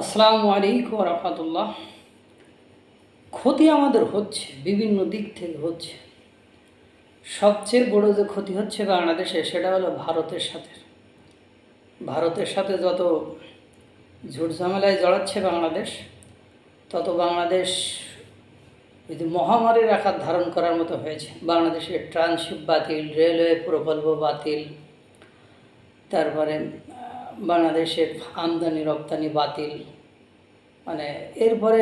আসসালামু আলাইকুম রহমতুল্লাহ। ক্ষতি আমাদের হচ্ছে, বিভিন্ন দিক থেকে হচ্ছে। সবচেয়ে বড় যে ক্ষতি হচ্ছে বাংলাদেশে, সেটা হলো ভারতের সাথে। ভারতের সাথে যত ঝামেলায় জড়াচ্ছে বাংলাদেশ, তত বাংলাদেশ যদি মহামারীর আকার ধারণ করার মতো হয়েছে বাংলাদেশের ট্রানশিপ বাতিল, রেলওয়ে প্রকল্প বাতিল, তারপরে বাংলাদেশের আমদানি, রপ্তানি বাতিল। মানে এরপরে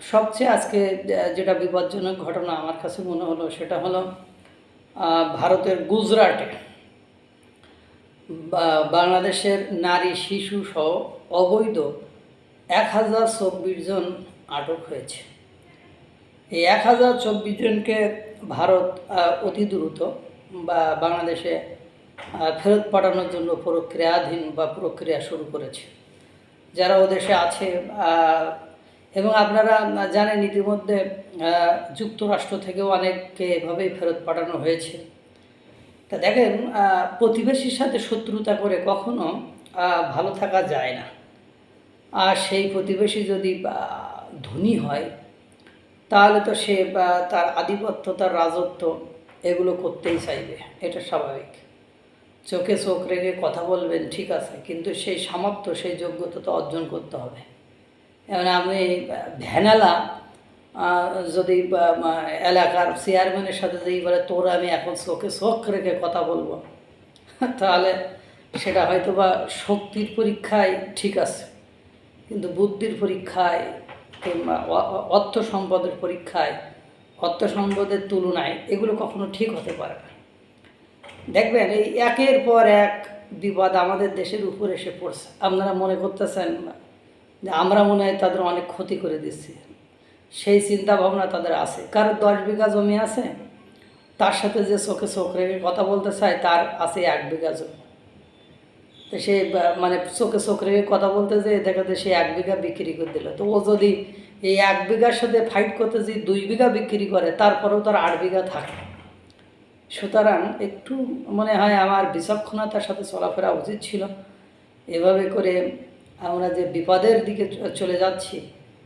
সবচেয়ে আজকে যেটা বিপজ্জনক ঘটনা আমার কাছে মনে হলো সেটা হলো ভারতের গুজরাটে বাংলাদেশের নারী, শিশু সহ অবৈধ এক হাজার চব্বিশ জন আটক হয়েছে। এই এক হাজার চব্বিশ জনকে ভারত অতি দ্রুত বা বাংলাদেশে ফেরত পাঠানোর জন্য প্রক্রিয়াধীন বা প্রক্রিয়া শুরু করেছে। যারা ও দেশে আছে এবং আপনারা জানেন ইতিমধ্যে যুক্তরাষ্ট্র থেকেও অনেককে এভাবেই ফেরত পাঠানো হয়েছে। তা দেখেন প্রতিবেশীর সাথে শত্রুতা করে কখনো ভালো থাকা যায় না। আর সেই প্রতিবেশী যদি ধনী হয়, তাহলে তো সে তার আধিপত্য, তার রাজত্ব, এগুলো করতেই চাইবে। এটা স্বাভাবিক। চোখে চোখ রেখে কথা বলবেন, ঠিক আছে, কিন্তু সেই সামর্থ্য, সেই যোগ্যতা তো অর্জন করতে হবে। এমন আপনি ভ্যানালা যদি এলাকার চেয়ারম্যানের সাথে যদি বলে, তোর আমি এখন চোখে চোখ রেখে কথা বলব, তাহলে সেটা হয়তো বা শক্তির পরীক্ষায় ঠিক আছে, কিন্তু বুদ্ধির পরীক্ষায় কিংবা অর্থ সম্পদের পরীক্ষায়, অর্থ সম্পদের তুলনায় এগুলো কখনো ঠিক হতে পারে না। দেখবেন, এই একের পর এক বিপদ আমাদের দেশের উপর এসে পড়ছে। আপনারা মনে করতেছেন যে আমরা মনে হয় তাদের অনেক ক্ষতি করে দিচ্ছি। সেই চিন্তা ভাবনা তাদের আছে। কারোর দশ বিঘা জমি আছে, তার সাথে যে চোখে চোখ রেখে কথা বলতে চায়, তার আছে এক বিঘা জমি। তো সে মানে চোখে চোখ রেখে কথা বলতে যে যায় সে এক বিঘা বিক্রি করে দিল। তো ও যদি এই এক বিঘার সাথে ফাইট করতে যদি দুই বিঘা বিক্রি করে, তারপরেও তার আট বিঘা থাকে। সুতরাং একটু মনে হয় আমার বিচক্ষণতার সাথে চলাফেরা উচিত ছিল। এভাবে করে আমরা যে বিপদের দিকে চলে যাচ্ছি,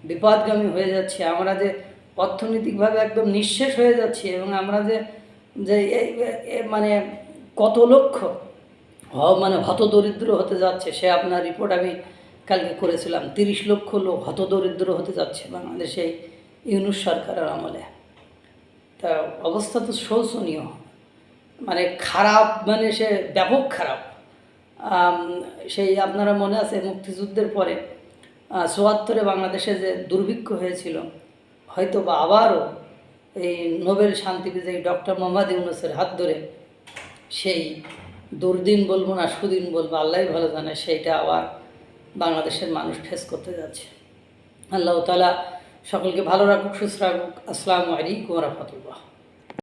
বিপদগামী হয়ে যাচ্ছি, আমরা যে অর্থনৈতিকভাবে একদম নিঃশেষ হয়ে যাচ্ছি এবং আমরা যে যে মানে কত লক্ষ মানে হতদরিদ্র হতে যাচ্ছে, সে আপনার রিপোর্ট আমি কালকে করেছিলাম, তিরিশ লক্ষ লোক হতদরিদ্র হতে যাচ্ছে বাংলাদেশে ইউনুস সরকারের আমলে। তা অবস্থা তো শোচনীয় মানে খারাপ মানে সে ব্যাপক খারাপ। সেই আপনারা মনে আছে মুক্তিযুদ্ধের পরে চুয়াত্তরে বাংলাদেশে যে দুর্ভিক্ষ হয়েছিল, হয়তো বা আবারও এই নোবেল শান্তি বিজয়ী ডক্টর মোহাম্মদ ইউনুসের হাত ধরে সেই দুর্দিন বলব না, সুদিন বলব, আল্লাহ ভালো জানে, সেইটা আবার বাংলাদেশের মানুষ ফেস করতে যাচ্ছে। আল্লাহ তালা সকলকে ভালো রাখুক, সুস্থ রাখুক। আসসালামু আলাইকুম রহমতুল্লাহ।